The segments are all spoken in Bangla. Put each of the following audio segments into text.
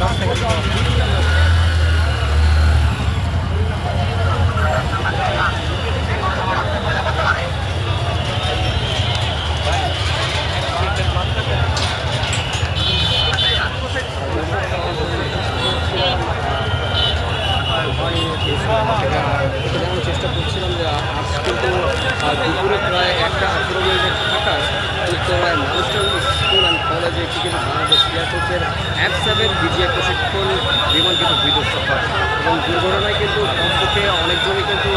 দশ থেকে চেষ্টা করছিলাম যে আজ কিন্তু দুপুরে প্রায় একটা আঠেরো মিনিটের থাকার উত্তরায় মানস্টার স্কুল অ্যান্ড কলেজে কিন্তু বাংলাদেশ এয়ারফোর্সের অ্যাপ সেভেন বিজিএ প্রশিক্ষণ, বিমান কিন্তু বিধ্বস্ত হয়। এবং দুর্ঘটনায় কিন্তু কমপক্ষে অনেকজনই কিন্তু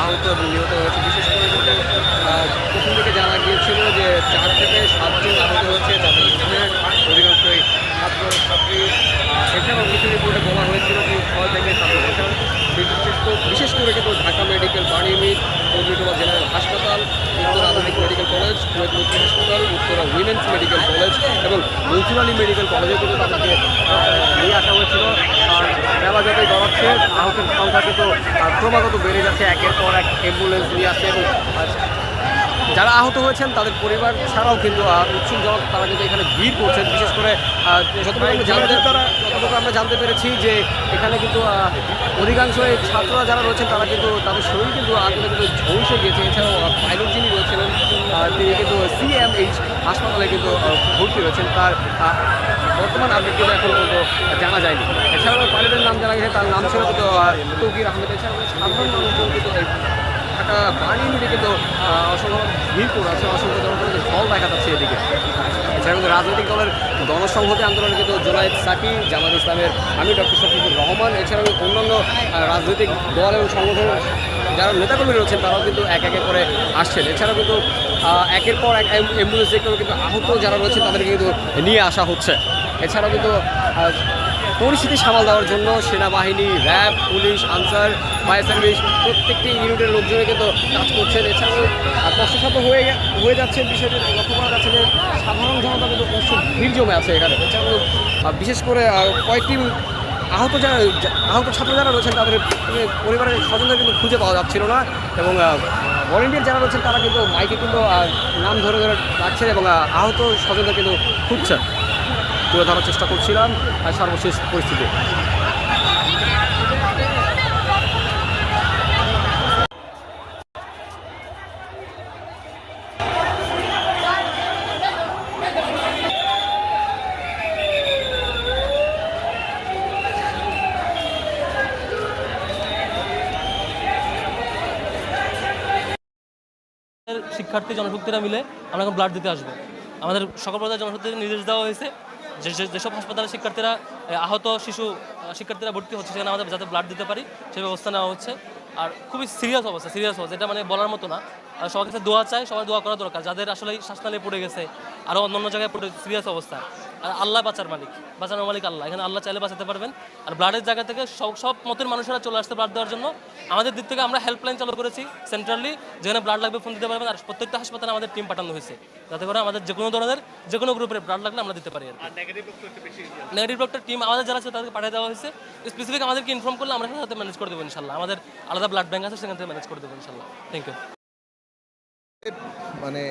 আহত এবং নিহত হয়েছে। বিশেষ করে কিন্তু প্রথম থেকে জানা গিয়েছিল যে চার থেকে সাতজন আহত হয়েছে তাদের অধিকাংশই ছাত্র ছাত্রী এছাড়াও কিছু রিপোর্টে বলা হয়েছিল যে ছয় থেকে সাত বিশেষ করে- কিন্তু ঢাকা মেডিকেল বাণিমিক পবিত্রবা জেনারেল হাসপাতাল, উত্তর আধুনিক মেডিকেল কলেজ, কুয়েত হাসপাতাল, উত্তরা উইমেন্স মেডিকেল কলেজ এবং মন্ত্রী মেডিকেল কলেজে কিন্তু তাদেরকে নিয়ে আসা হয়েছিল। আর বেলা যাতে গড়াচ্ছে, আহতের সংখ্যা কিন্তু ক্রমাগত বেড়ে যাচ্ছে। একের পর এক অ্যাম্বুলেন্স নিয়ে আসছে এবং যারা আহত হয়েছেন তাদের পরিবার ছাড়াও কিন্তু উৎসুকজনক তারা কিন্তু এখানে ভিড় করছেন। বিশেষ করে যতটুকু আমরা জানতে যতটুকু আমরা জানতে পেরেছি যে এখানে কিন্তু অধিকাংশ ছাত্ররা যারা রয়েছেন তারা কিন্তু তাদের শরীর কিন্তু আগুনে কিন্তু ঝলসে গিয়েছে। এছাড়াও পাইলট যিনি রয়েছিলেন তিনি কিন্তু সিএমএইচ হাসপাতালে কিন্তু ভর্তি রয়েছেন তার বর্তমান আপডেট কিন্তু এখন পর্যন্ত জানা যায়নি। এছাড়াও পাইলটের নাম জানা গেছে তার নাম ছিল কিন্তু তৌকির আহমেদ। এছাড়াও সাধারণ মানুষজন কিন্তু ঢাকা বাড়ি মিলে কিন্তু অসংখ্য ভিড় করে আছে, অসংখ্য জনগণের ফল দেখা যাচ্ছে এদিকে। এছাড়া কিন্তু রাজনৈতিক দলের গণসংহতি আন্দোলনে কিন্তু জোনায়েদ সাকি জামাত ইসলামের আমি ডক্টর শফিকুর রহমান, এছাড়াও অন্যান্য রাজনৈতিক দল এবং সংগঠন যারা নেতাকর্মী রয়েছেন, তারাও কিন্তু এক একে করে আসছেন। এছাড়াও কিন্তু একের পর এক অ্যাম্বুলেন্স কিন্তু আহত যারা রয়েছে, তাদেরকে কিন্তু নিয়ে আসা হচ্ছে। এছাড়াও কিন্তু পরিস্থিতি সামাল দেওয়ার জন্য সেনাবাহিনী, RAB, police, Ansar, fire service, প্রত্যেকটি ইউনিটের লোকজনে কিন্তু কাজ করছেন। এছাড়াও কষ্টসাধ্য হয়ে হয়ে যাচ্ছে বিষয়টি লক্ষ্য করা যাচ্ছে যে সাধারণ জনতা কিন্তু প্রচুর ভিড় জমে আছে এখানে। এছাড়াও বিশেষ করে কয়েকটি আহত যারা আহত ছাত্র যারা রয়েছেন, তাদের পরিবারের স্বজনদের কিন্তু খুঁজে পাওয়া যাচ্ছিল না এবং ভলেন্টিয়ার যারা রয়েছেন, তারা কিন্তু মাইকে কিন্তু নাম ধরে ধরে ডাকছেন এবং আহত স্বজনদের কিন্তু খুঁজছেন। তুলে ধরার চেষ্টা করছিলাম, আর সর্বশেষ পরিস্থিতি। শিক্ষার্থী জনশক্তিরা মিলে আমরা এখন ব্লাড দিতে আসব। আমাদের সকল পর্যায়ে জনশক্তির নির্দেশ দেওয়া হয়েছে। যেসব হাসপাতালে শিক্ষার্থীরা আহত শিশু শিক্ষার্থীরা ভর্তি হচ্ছে, সেখানে আমাদের যাতে ব্লাড দিতে পারি, সে ব্যবস্থা নেওয়া হচ্ছে। আর খুবই সিরিয়াস অবস্থা সিরিয়াস অবস্থা, এটা মানে বলার মতো না। সবার কাছে দোয়া চাই সবাই দোয়া করা দরকার, যাদের আসলে শ্বাসনালে পড়ে গেছে আরও অন্য অন্য জায়গায় পড়ে সিরিয়াস অবস্থা। আর আল্লাহ বাঁচার মালিক। বাঁচানোর মালিক আল্লাহ। এখানে আল্লাহ চাইলে বাঁচাতে পারবেন। আর ব্লাডের জায়গা থেকে সব সব মতের মানুষেরা চলে আসতে ব্লাড দেওয়ার জন্য। আমাদের দিক থেকে আমরা হেল্পলাইন চালু করেছি সেন্ট্রালি যেখানে ব্লাড লাগবে ফোন দিতে পারবেন। আর প্রত্যেকটা হাসপাতালে আমাদের টিম পাঠানো হয়েছে। যাতে করে আমাদের যে কোনো ধরনের যে কোনো গ্রুপের ব্লাড লাগলে আমরা দিতে পারি আর নেগেটিভ ডক্টর টিম আমাদের যারা আছে তাদেরকে পাঠিয়ে দেওয়া হয়েছে। স্পেসিফিক আমাদেরকে ইনফর্ম করলে আমরা সাথে ম্যানেজ করে দেবো ইনশাল্লাহ আমাদের আলাদা ব্লাড ব্যাঙ্ক আছে সেখান থেকে ম্যানেজ করে দেবো ইনশাল্লাহ থ্যাংক ইউ মানে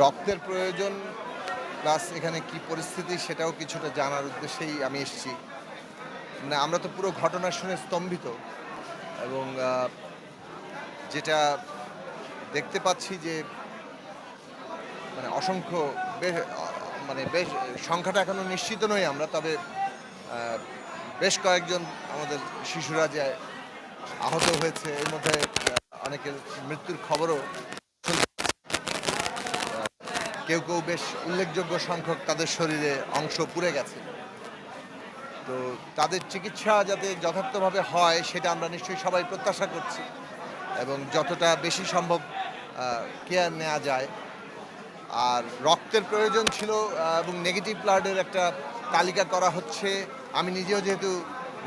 রক্তের প্রয়োজন প্লাস এখানে কি পরিস্থিতি সেটাও কিছুটা জানার উদ্দেশ্যেই আমি এসেছি। মানে আমরা তো পুরো ঘটনা শুনে স্তম্ভিত এবং যেটা দেখতে পাচ্ছি যে মানে অসংখ্য বেশ মানে বেশ, সংখ্যাটা এখনও নিশ্চিত নই আমরা, তবে বেশ কয়েকজন আমাদের শিশুরা যে আহত হয়েছে, এর মধ্যে অনেকের মৃত্যুর খবরও কেউ কেউ বেশ উল্লেখযোগ্য সংখ্যক তাদের শরীরে অংশ পুড়ে গেছে। তো তাদের চিকিৎসা যাতে যথার্থভাবে হয়, সেটা আমরা নিশ্চয়ই সবাই প্রত্যাশা করছি এবং যতটা বেশি সম্ভব কেয়ার নেওয়া যায়। আর রক্তের প্রয়োজন ছিল এবং নেগেটিভ ব্লাডের একটা তালিকা করা হচ্ছে। আমি নিজেও যেহেতু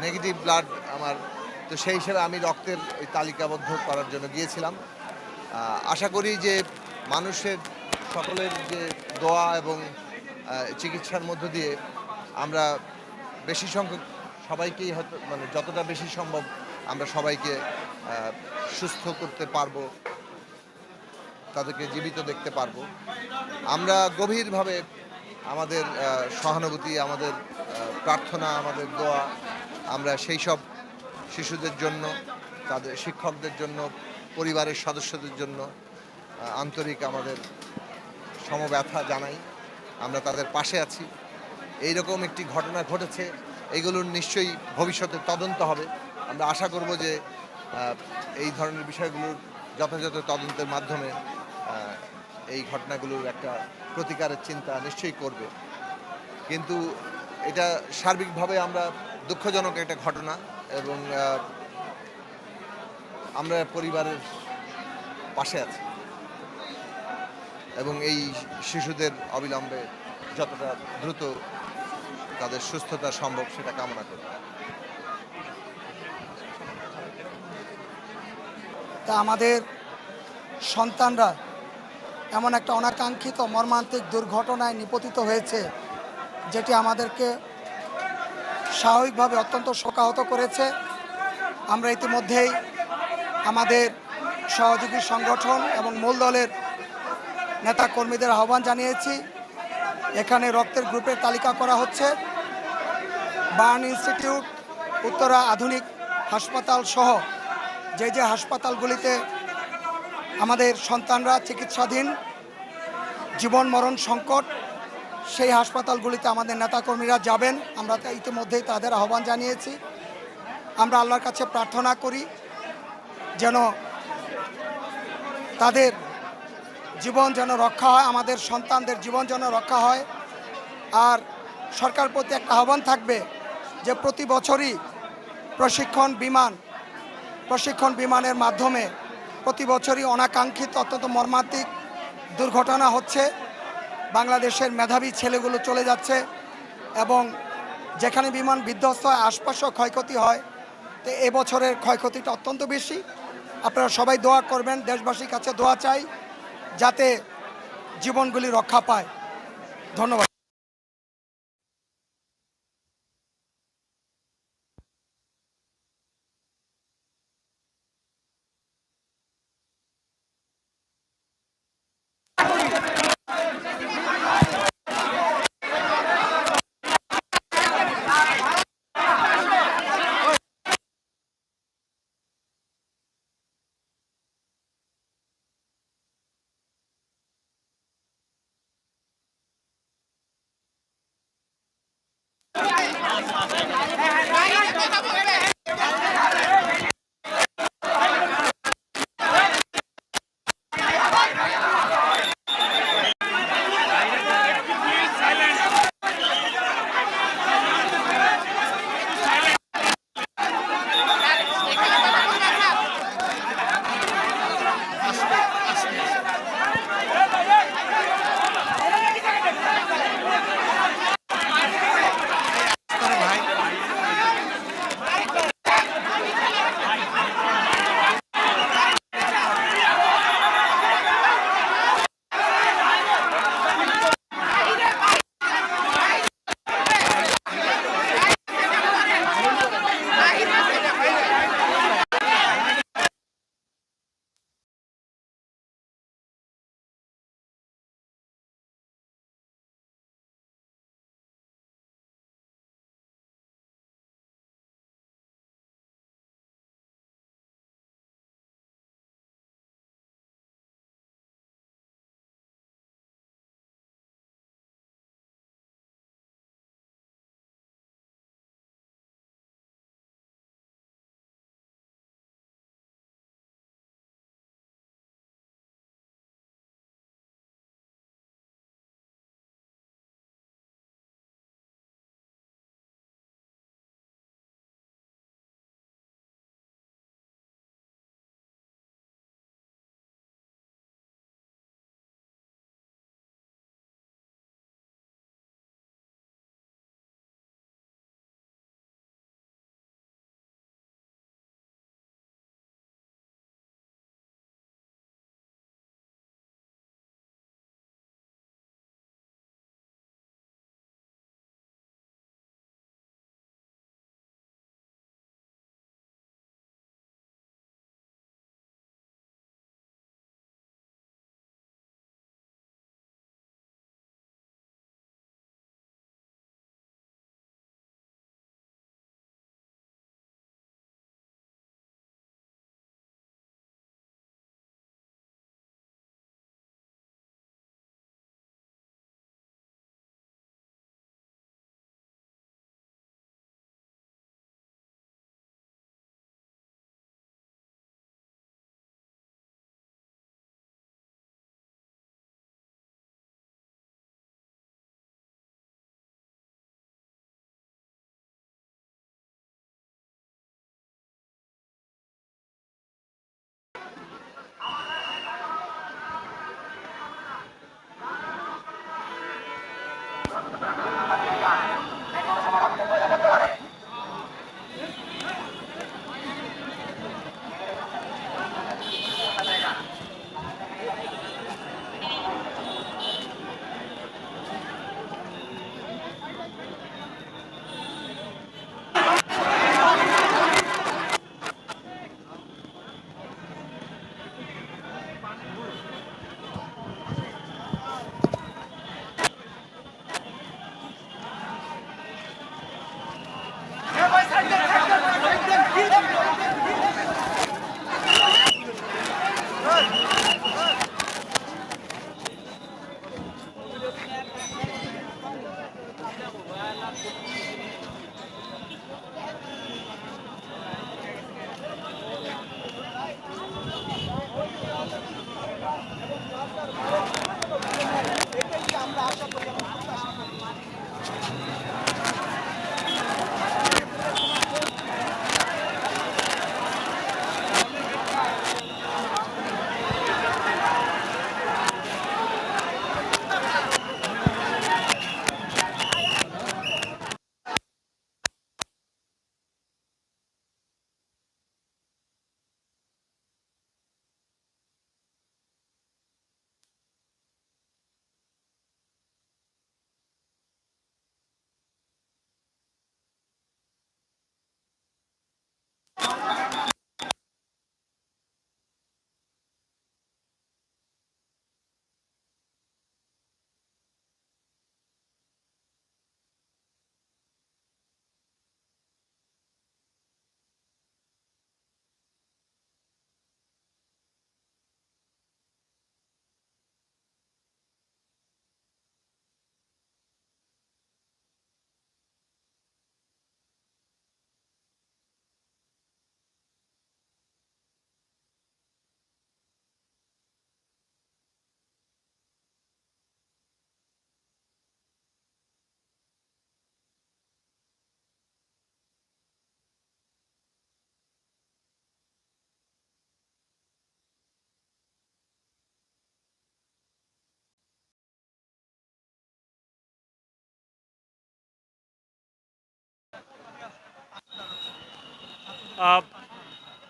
নেগেটিভ ব্লাড আমার, তো সেই হিসেবে আমি রক্তের তালিকাবদ্ধ করার জন্য গিয়েছিলাম। আশা করি যে মানুষের সকলের যে দোয়া এবং চিকিৎসার মধ্য দিয়ে আমরা বেশি সংখ্যক সবাইকেই হয়তো মানে যতটা বেশি সম্ভব আমরা সবাইকে সুস্থ করতে পারব, তাদেরকে জীবিত দেখতে পারব। আমরা গভীরভাবে আমাদের সহানুভূতি, আমাদের প্রার্থনা, আমাদের দোয়া, আমরা সেই সব শিশুদের জন্য, তাদের শিক্ষকদের জন্য, পরিবারের সদস্যদের জন্য আন্তরিক আমাদের সমব্যথা জানাই। আমরা তাদের পাশে আছি। এই রকম একটি ঘটনা ঘটেছে, এগুলোর নিশ্চয়ই ভবিষ্যতে তদন্ত হবে। আমরা আশা করব যে এই ধরনের বিষয়গুলোর যথাযথ তদন্তের মাধ্যমে এই ঘটনাগুলোর একটা প্রতিকারের চিন্তা নিশ্চয়ই করবে। কিন্তু এটা সার্বিকভাবে আমরা দুঃখজনক একটা ঘটনা এবং আমরা পরিবারের পাশে আছি। এবং এই শিশুদের অবিলম্বে যতটা দ্রুত তাদের সুস্থতা সম্ভব সেটা কামনা করি। তা আমাদের সন্তানরা এমন একটা অনাকাঙ্ক্ষিত মর্মান্তিক দুর্ঘটনায় নিপতিত হয়েছে, যেটি আমাদেরকে স্বাভাবিকভাবে অত্যন্ত শোকাহত করেছে। আমরা ইতিমধ্যেই আমাদের সহযোগী সংগঠন এবং মূল দলের নেতা কর্মীদের আহ্বান জানিয়েছি। এখানে রক্তের গ্রুপের তালিকা করা হচ্ছে। বার্ন ইনস্টিটিউট, উত্তরা আধুনিক হাসপাতাল সহ যে যে হাসপাতালগুলিতে আমাদের সন্তানরা চিকিৎসাধীন, জীবন মরণ সংকট, সেই হাসপাতালগুলিতে আমাদের নেতাকর্মীরা যাবেন। আমরা ইতিমধ্যেই তাদের আহ্বান জানিয়েছি। আমরা আল্লাহর কাছে প্রার্থনা করি যেন তাদের জীবন যেন রক্ষা হয়, আমাদের সন্তানদের জীবন যেন রক্ষা হয়। আর সরকার প্রতি একটা আহ্বান থাকবে যে প্রতি বছরই প্রশিক্ষণ বিমান, প্রশিক্ষণ বিমানের মাধ্যমে প্রতি বছরই অনাকাঙ্ক্ষিত অত্যন্ত মর্মান্তিক দুর্ঘটনা হচ্ছে। বাংলাদেশের মেধাবী ছেলেগুলো চলে যাচ্ছে এবং যেখানে বিমান বিধ্বস্ত হয়, আশপাশেও ক্ষয়ক্ষতি হয়, তো এবছরের ক্ষয়ক্ষতিটা অত্যন্ত বেশি। আপনারা সবাই দোয়া করবেন, দেশবাসীর কাছে দোয়া চাই। যাতে জীবনগুলি রক্ষা পায়। ধন্যবাদ।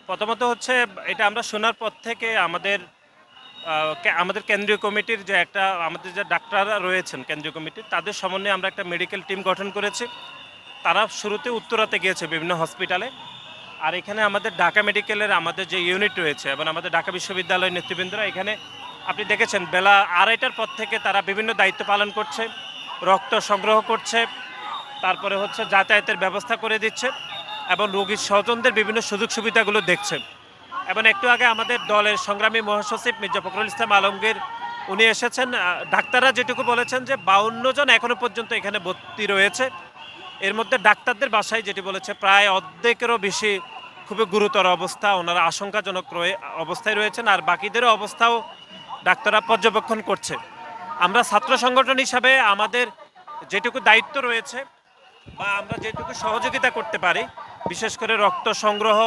প্রথমত হচ্ছে, এটা আমরা শোনার পর থেকে আমাদের আমাদের কেন্দ্রীয় কমিটির যে একটা, আমাদের যে ডাক্তাররা রয়েছেন কেন্দ্রীয় কমিটির তাদের সমন্বয়ে আমরা একটা মেডিকেল টিম গঠন করেছি। তারা শুরুতে উত্তরাতে গিয়েছে বিভিন্ন হসপিটালে। আর এখানে আমাদের ঢাকা মেডিকেলের আমাদের যে ইউনিট রয়েছে এবং আমাদের ঢাকা বিশ্ববিদ্যালয়ের নেতৃবৃন্দরা এখানে, আপনি দেখেছেন, বেলা আড়াইটার পর থেকে তারা বিভিন্ন দায়িত্ব পালন করছে, রক্ত সংগ্রহ করছে, তারপরে হচ্ছে যাতায়াতের ব্যবস্থা করে দিচ্ছে। এবং রোগীর স্বজনদের বিভিন্ন সুযোগ সুবিধাগুলো দেখছেন এবং একটু আগে আমাদের দলের সংগ্রামী মহাসচিব মির্জা ফখরুল ইসলাম আলমগীর, উনি এসেছেন ডাক্তাররা যেটুকু বলেছেন যে বাউন্ন জন এখনও পর্যন্ত এখানে ভর্তি রয়েছে। এর মধ্যে ডাক্তারদের বাসায় যেটি বলেছে, প্রায় অর্ধেকেরও বেশি খুবই গুরুতর অবস্থা, ওনারা আশঙ্কাজনক অবস্থায় রয়েছেন, আর বাকিদেরও অবস্থাও ডাক্তাররা পর্যবেক্ষণ করছে। আমরা ছাত্র সংগঠন হিসাবে আমাদের যেটুকু দায়িত্ব রয়েছে, বা আমরা যেটুকু সহযোগিতা করতে পারি বিশেষ করে রক্ত সংগ্রহ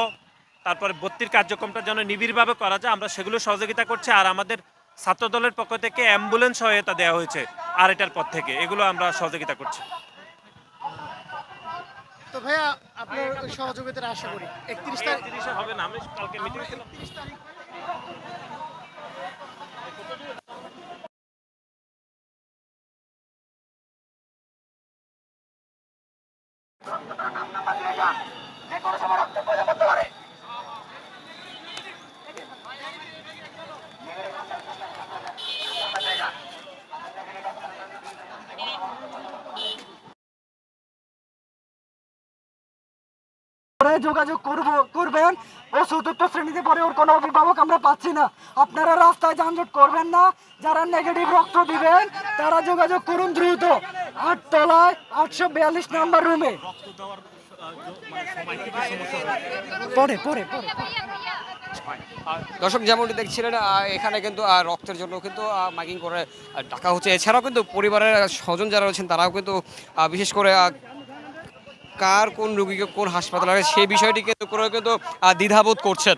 তারপরে ভর্তির কার্যক্রমটা যেন নিবিড়ভাবে করা যায় আমরা সেগুলো সহযোগিতা করছি আর আমাদের ছাত্র দলের পক্ষ থেকে অ্যাম্বুলেন্স সহায়তা দেওয়া হয়েছে আর এটার পর থেকে এগুলো আমরা সহযোগিতা করছি। তো ভাইয়া আপনার সহযোগিতার আশা করি। একত্রিশ তারিখ হবে না আমি কালকে মিটিং ছিল যোগাযোগ করব, করবেন? ও চতুর্থ শ্রেণীতে পরে ওর কোনো অভিভাবক আমরা পাচ্ছি না। আপনারা রাস্তায় যানজট করবেন না। যারা নেগেটিভ রক্ত দিবেন, তারা যোগাযোগ করুন দ্রুত। আটতলায় আটশো বিয়াল্লিশ নাম্বার রুমে পরে পরে পরে দর্শক, যেমনটি দেখছিলেন এখানে কিন্তু রক্তের জন্য কিন্তু মাইকিং করে ডাকা হচ্ছে। এছাড়াও কিন্তু পরিবারের স্বজন যারা রয়েছেন, তারাও কিন্তু বিশেষ করে কার কোন রোগীকে কোন হাসপাতালে রাখে সেই বিষয়টি কিন্তু করে কিন্তু দ্বিধাবোধ করছেন।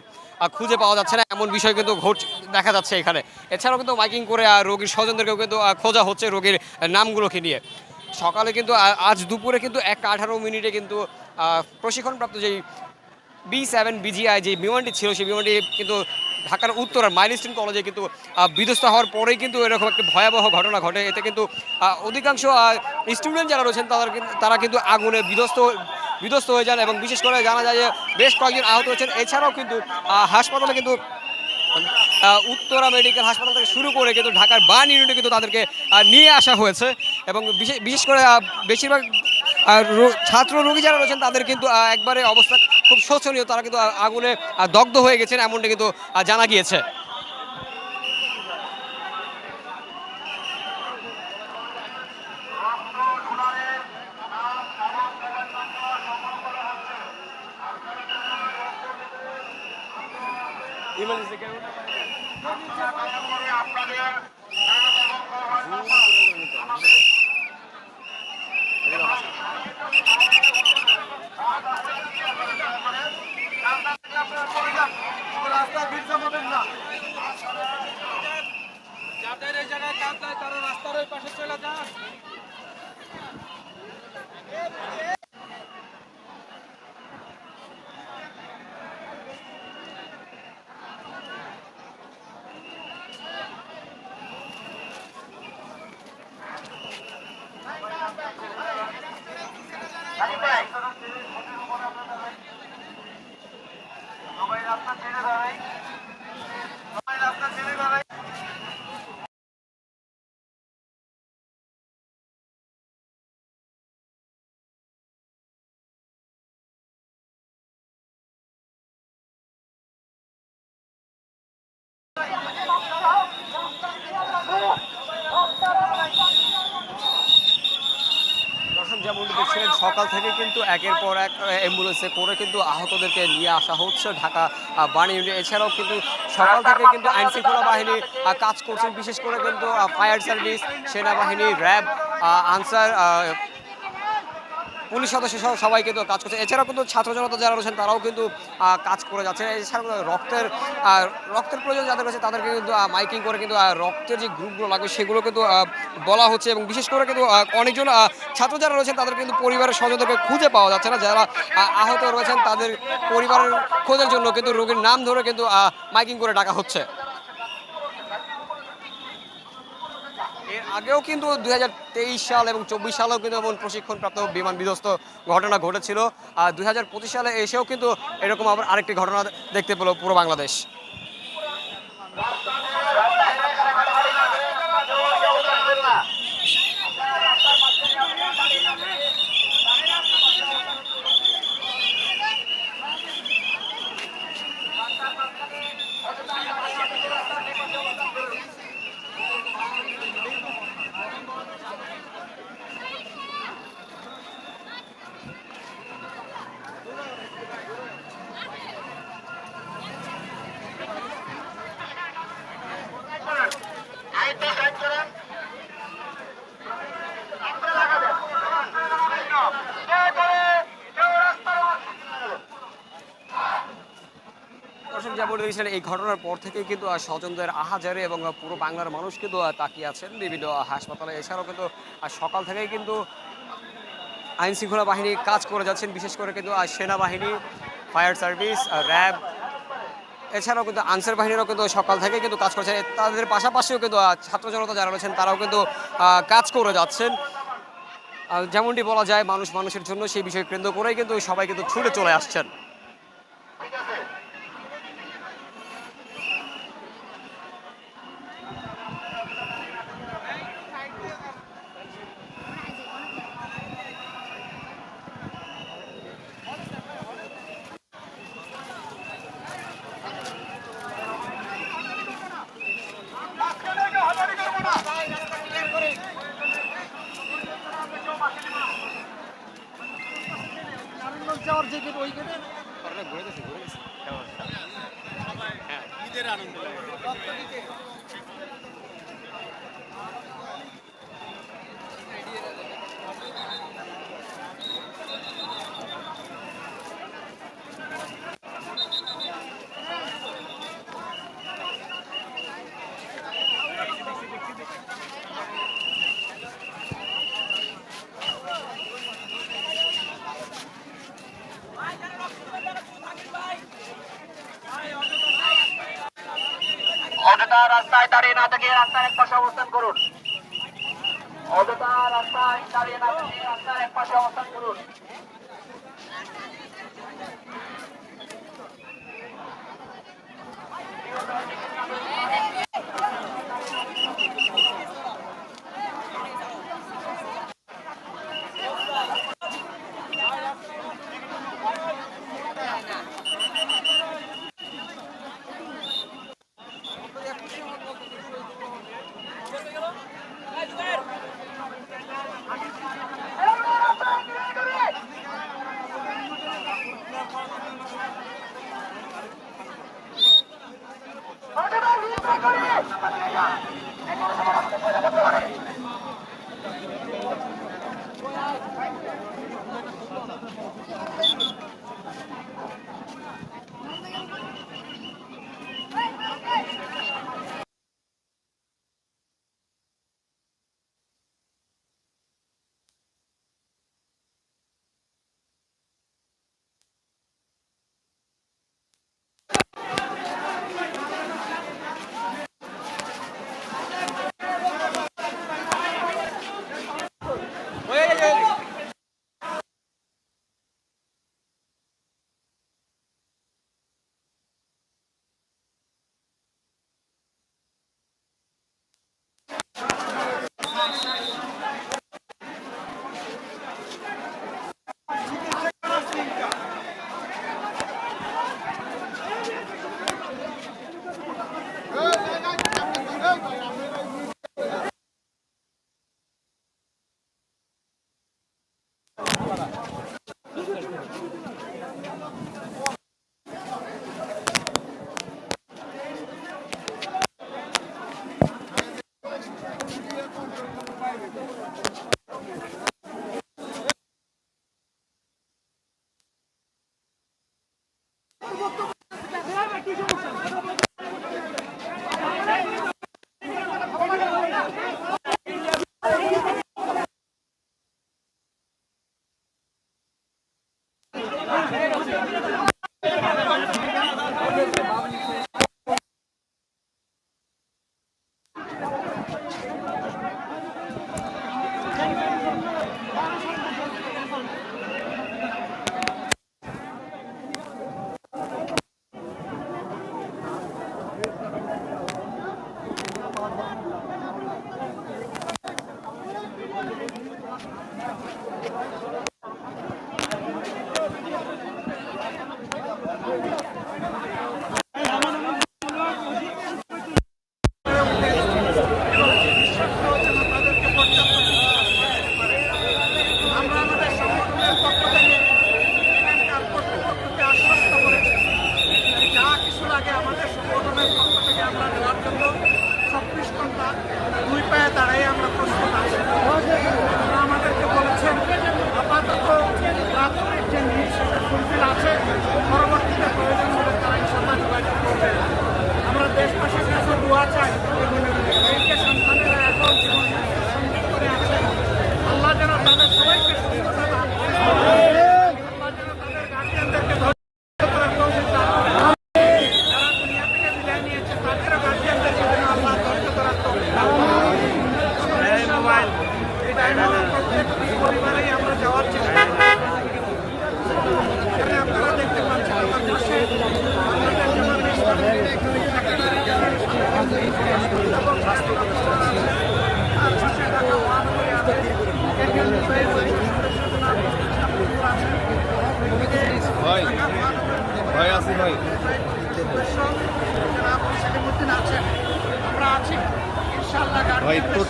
খুঁজে পাওয়া যাচ্ছে না, এমন বিষয় কিন্তু ঘট, দেখা যাচ্ছে এখানে। এছাড়াও কিন্তু মাইকিং করে রোগীর স্বজনদেরকেও কিন্তু খোঁজা হচ্ছে রোগীর নামগুলোকে নিয়ে। সকালে কিন্তু আজ দুপুরে কিন্তু এক আঠারো মিনিটে কিন্তু প্রশিক্ষণপ্রাপ্ত যেই বি সেভেন বিজিআই যে বিমানটি ছিল, সেই বিমানটি কিন্তু ঢাকার উত্তর উত্তরের মাইলস্টোন কলেজে কিন্তু বিধ্বস্ত হওয়ার পরেই কিন্তু এরকম একটি ভয়াবহ ঘটনা ঘটে। এতে কিন্তু অধিকাংশ স্টুডেন্ট যারা রয়েছেন, তাদের তারা কিন্তু আগুনে বিধ্বস্ত বিধ্বস্ত হয়ে যান এবং বিশেষ করে জানা যায় যে বেশ কয়েকজন আহত হয়েছেন এছাড়াও কিন্তু হাসপাতালে কিন্তু উত্তরা মেডিকেল হাসপাতাল থেকে শুরু করে কিন্তু ঢাকার বার্ন ইউনিটে কিন্তু তাদেরকে নিয়ে আসা হয়েছে। এবং বিশেষ করে বেশিরভাগ আহ, রো- ছাত্র রোগী যারা রয়েছেন তাদের কিন্তু একবারে অবস্থা খুব শোচনীয়। তারা কিন্তু আগুনে দগ্ধ হয়ে গেছেন এমনটা কিন্তু জানা গিয়েছে। যাদের এই জায়গায় রাস্তার ওই পাশে চলে যান দর্শক সকাল থেকে কিন্তু একের পর এক অ্যাম্বুলেন্সে করে কিন্তু আহতদেরকে নিয়ে আসা হচ্ছে ঢাকা বাণী ইউনিট এছাড়াও কিন্তু সকাল থেকে কিন্তু আইন শৃঙ্খলা বাহিনী কাজ করছেন। বিশেষ করে কিন্তু ফায়ার সার্ভিস, সেনাবাহিনী, র্যাব আনসার পুলিশ সদস্য সহ সবাই কিন্তু কাজ করছে। এছাড়াও কিন্তু ছাত্র জনতা যারা রয়েছেন, তারাও কিন্তু কাজ করে যাচ্ছে এছাড়াও রক্তের রক্তের প্রয়োজন যাদের রয়েছে, তাদেরকে কিন্তু মাইকিং করে কিন্তু রক্তের যে গ্রুপগুলো লাগবে, সেগুলো কিন্তু বলা হচ্ছে এবং বিশেষ করে কিন্তু অনেকজন ছাত্র যারা রয়েছেন, তাদের কিন্তু পরিবারের স্বজনদেরকে খুঁজে পাওয়া যাচ্ছে না। যারা আহত রয়েছেন, তাদের পরিবারের খোঁজের জন্য কিন্তু রোগীর নাম ধরে কিন্তু মাইকিং করে ডাকা হচ্ছে। আগেও কিন্তু দুই হাজার তেইশ সাল এবং চব্বিশ সালেও কিন্তু এমন প্রশিক্ষণপ্রাপ্ত বিমান বিধ্বস্ত ঘটনা ঘটেছিল। আর দুই হাজার পঁচিশ সালে এসেও কিন্তু এরকম আবার আরেকটি ঘটনা দেখতে পেল পুরো বাংলাদেশ। দর্শক বলে দিয়েছিলেন এই ঘটনার পর থেকেই কিন্তু স্বজনদের আহাজারে এবং পুরো বাংলার মানুষ কিন্তু তাকিয়ে আছেন বিভিন্ন হাসপাতালে। এছাড়াও কিন্তু সকাল থেকেই কিন্তু আইন শৃঙ্খলা বাহিনী কাজ করে যাচ্ছেন। বিশেষ করে কিন্তু সেনাবাহিনী, ফায়ার সার্ভিস র্যাব, এছাড়াও কিন্তু, আনসার বাহিনীরও কিন্তু সকাল থেকে কিন্তু কাজ করছে। তাদের পাশাপাশিও কিন্তু ছাত্র জনতা যারা রয়েছেন, তারাও কিন্তু কাজ করে যাচ্ছেন। যেমনটি বলা যায়, মানুষ মানুষের জন্য সেই বিষয়ে কেন্দ্র করেই কিন্তু সবাই কিন্তু ছুটে চলে আসছেন যাওয়ার যে গেট ওই গেটে অযথা রাস্তায় দাঁড়িয়ে না থেকে রাস্তার এক পাশে অবস্থান করুন। অযথা রাস্তায় দাঁড়িয়ে না থেকে রাস্তার এক পাশে অবস্থান করুন। 怎么来的？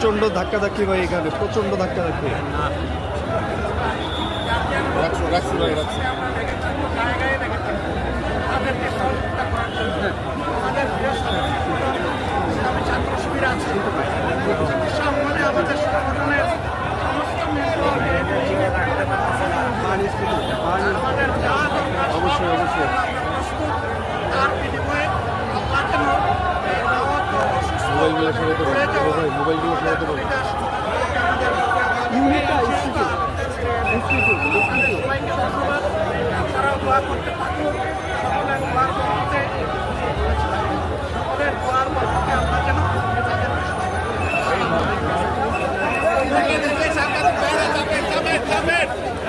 প্রচণ্ড ধাক্কাধাক্কি ভাই এখানে প্রচণ্ড ধাক্কাধাক্কি রাখছি ভাই রাখছি। অবশ্যই অবশ্যই। মোবাইলগুলো সরাতে পারবে হ্যাঁ, মোবাইলগুলো সরাতে পারবে Come in, come in!